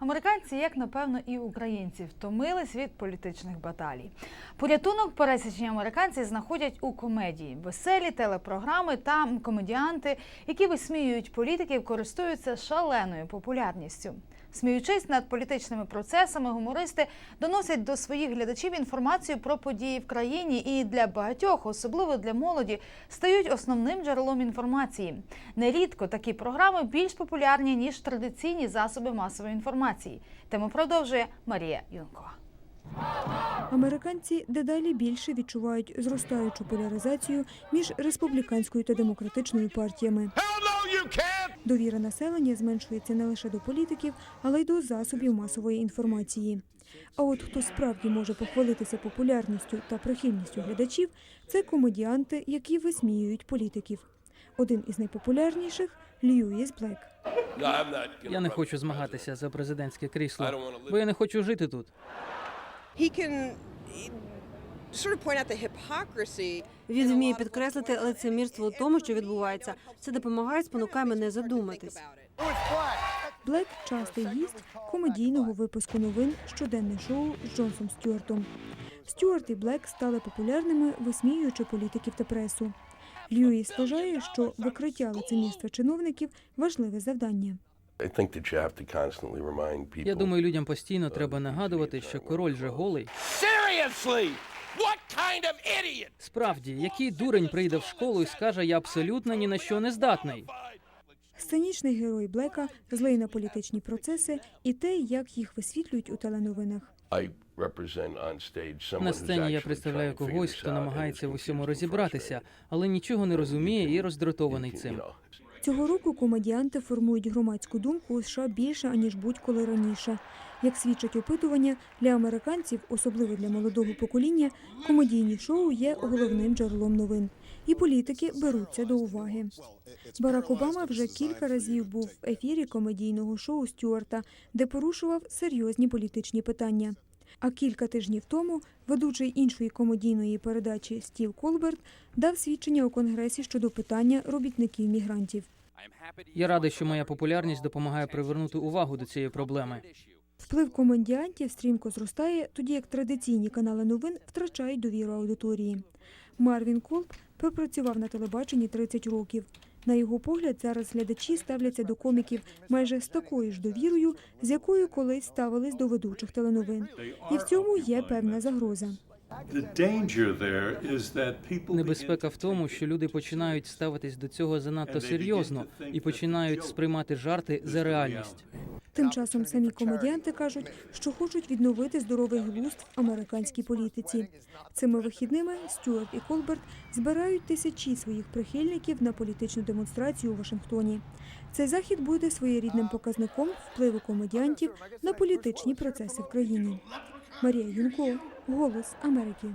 Американці, як напевно, і українці, втомились від політичних баталій. Порятунок пересічні американці знаходять у комедії. Веселі телепрограми та комедіанти, які висміюють політиків, користуються шаленою популярністю. Сміючись над політичними процесами, гумористи доносять до своїх глядачів інформацію про події в країні і для багатьох, особливо для молоді, стають основним джерелом інформації. Нерідко такі програми більш популярні ніж традиційні засоби масової інформації. Тему продовжує Марія Юнкова. Американці дедалі більше відчувають зростаючу поляризацію між республіканською та демократичною партіями. Довіра населення зменшується не лише до політиків, але й до засобів масової інформації. А от хто справді може похвалитися популярністю та прихильністю глядачів, це комедіанти, які висміюють політиків. Один із найпопулярніших Льюіс Блек. Я не хочу змагатися за президентське крісло, бо я не хочу жити тут. Він вміє підкреслити лицемірство у тому, що відбувається. Це допомагає, спонукає мене задуматись. Блек частий гість комедійного випуску новин щоденне шоу з Джонсом Стюартом. Стюарт і Блек стали популярними, висміюючи політиків та пресу. Льюіс вважає, що викриття лицемірства чиновників важливе завдання. Я думаю, людям постійно треба нагадувати, що король же голий. Seriously! What kind of idiot? Справді, який дурень прийде в школу і скаже, я абсолютно ні на що не здатний. Сценічний герой Блека злий на політичні процеси і те, як їх висвітлюють у теленовинах. На сцені я представляю когось, хто намагається в усьому розібратися, але нічого не розуміє і роздратований цим. Цього року комедіанти формують громадську думку у США більше аніж будь-коли раніше. Як свідчать опитування, для американців, особливо для молодого покоління, комедійні шоу є головним джерелом новин. І політики беруться до уваги. Барак Обама вже кілька разів був в ефірі комедійного шоу Стюарта, де порушував серйозні політичні питання. А кілька тижнів тому ведучий іншої комедійної передачі Стів Колберт дав свідчення у конгресі щодо питання робітників мігрантів. Я радий, що моя популярність допомагає привернути увагу до цієї проблеми. Вплив комедіантів стрімко зростає, тоді як традиційні канали новин втрачають довіру аудиторії. Марвін Колб пропрацював на телебаченні 30 років. На його погляд, зараз глядачі ставляться до коміків майже з такою ж довірою, з якою колись ставились до ведучих теленовин. І в цьому є певна загроза. Небезпека в тому, що люди починають ставитись до цього занадто серйозно і починають сприймати жарти за реальність. Тим часом самі комедіанти кажуть, що хочуть відновити здоровий глузд в американській політиці. Цими вихідними Стюарт і Колберт збирають тисячі своїх прихильників на політичну демонстрацію у Вашингтоні. Цей захід буде своєрідним показником впливу комедіантів на політичні процеси в країні. Марія Юнко, Голос Америки.